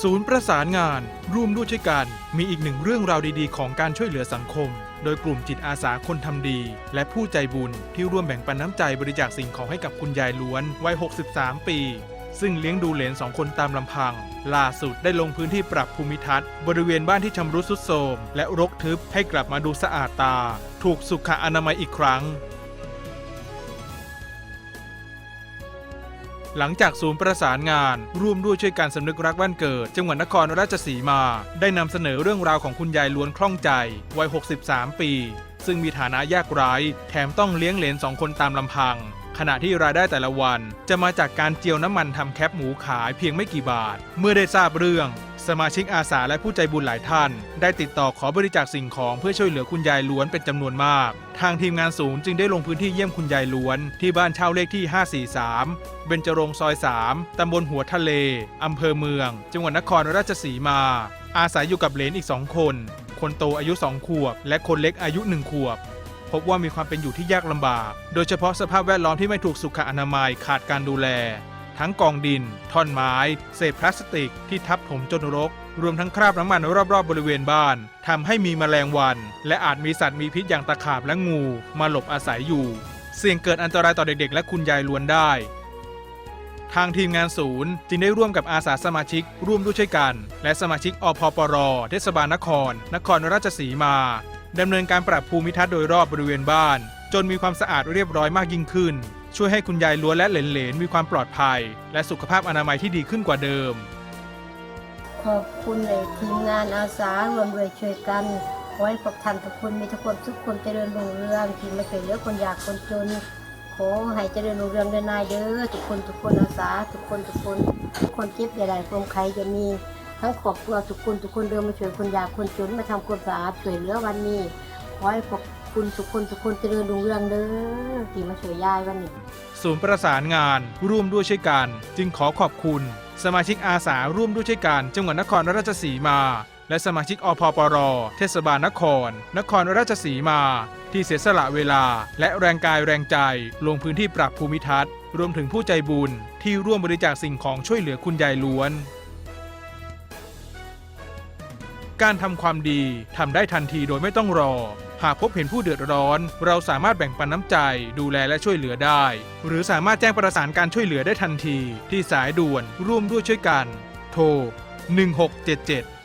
ศูนย์ประสานงาน ร่วมด้วยช่วยกัน มีอีกหนึ่งเรื่องราวดีๆ ของการช่วยเหลือสังคม โดยกลุ่มจิตอาสาคนทำดี และผู้ใจบุญที่ร่วมแบ่งปันน้ำใจบริจาคสิ่งของให้กับคุณยายล้วนวัย 63 ปี ซึ่งเลี้ยงดูเหลนสองคนตามลำพัง ล่าสุดได้ลงพื้นที่ปรับภูมิทัศน์ บริเวณบ้านที่ชำรุดทรุดโทรมและรกทึบให้กลับมาดูสะอาดตา ถูกสุขอนามัยอีกครั้ง หลังจากศูนย์ประสานงาน ร่วมด้วยช่วยการสำนึกรักบ้านเกิด จังหวัดนครราชสีมา ได้นำเสนอเรื่องราวของคุณยายล้วนคล่องใจ วัย 63 ปี ซึ่งมีฐานะยากไร้ แถมต้องเลี้ยงเหลนสองคนตามลำพัง ขณะที่รายได้แต่ละวัน จะมาจากการเจียวน้ำมันทำแคปหมูขายเพียงไม่กี่บาท เมื่อได้ทราบเรื่อง สมาชิกอาสาและผู้ใจบุญหลายท่าน ได้ติดต่อขอบริจาคสิ่งของเพื่อช่วยเหลือคุณยายล้วนเป็นจำนวนมาก ทางทีมงานศูนย์จึงได้ลงพื้นที่เยี่ยมคุณยายล้วน ที่บ้านเช่าเลขที่ 543 เบญจรงซอย 3ตำบลหัวทะเลอำเภอเมือง จังหวัดนครราชสีมา อาศัยอยู่กับเหลนอีกสองคน คนโตอายุ 2 ขวบ และคนเล็กอายุ 1 ขวบ พบว่ามีความเป็นอยู่ที่ยากลำบาก โดยเฉพาะสภาพแวดล้อมที่ไม่ถูกสุขอนามัยขาดการดูแล ทั้งกองดิน ท่อนไม้ เศษพลาสติกที่ทับถมจนรก รวมทั้งคราบน้ำมันรอบๆบริเวณบ้านทำให้มีแมลงวัน และอาจมีสัตว์มีพิษอย่างตะขาบและงูมาหลบอาศัยอยู่ เสี่ยงเกิดอันตรายต่อเด็กๆ และคุณยายล้วนได้ ทางทีมงานศูนย์จึงได้ร่วมกับอาสาสมาชิก ร่วมด้วยช่วยกัน และสมาชิกอพปร เทศบาลนคร นครราชสีมาดำเนินการปรับภูมิทัศน์โดยรอบบริเวณบ้าน จนมีความสะอาดเรียบร้อยมากยิ่งขึ้น ช่วยให้คุณยายล้วนและเหลนๆมีความปลอดภัย และสุขภาพอนามัยที่ดีขึ้นกว่าเดิม ขอบคุณในทีมงานอาสารวมด้วยช่วยกันขอให้พวกท่านทุกคนมีทุกความสุขความเจริญรุ่งเรืองที่มาช่วยเหลือคนยากคนจนขอให้เจริญรุ่งเรืองเดินนายเด้อทุกคนทุกคนอาสาทุกคนทุกคนทุกคนเจ็บอย่าได้ความใครจะมีทั้งครอบครัวทุกคนทุกคนเดินมาช่วยคนยากคนจนมาทำความสะอาดช่วยเหลือวันนี้ขอให้พวก คุณทุกคนทุกคนเจริญรุ่งเรืองเด้อที่มาช่วยยายวันนี้ ศูนย์ประสานงานร่วมด้วยช่วยกัน จึงขอขอบคุณ สมาชิกอาสาร่วมด้วยช่วยกัน จังหวัดนครราชสีมา และสมาชิกอพปร เทศบาลนคร นครราชสีมา ที่เสียสละเวลา และแรงกายแรงใจ ลงพื้นที่ปรับภูมิทัศน์ รวมถึงผู้ใจบุญ ที่ร่วมบริจาคสิ่งของช่วยเหลือคุณยายล้วน การทำความดีทำได้ทันทีโดยไม่ต้องรอ หากพบเห็นผู้เดือดร้อน เราสามารถแบ่งปันน้ำใจ ดูแลและช่วยเหลือได้ หรือสามารถแจ้งประสานการช่วยเหลือได้ทันที ที่สายด่วนร่วมด้วยช่วยกัน โทร 1677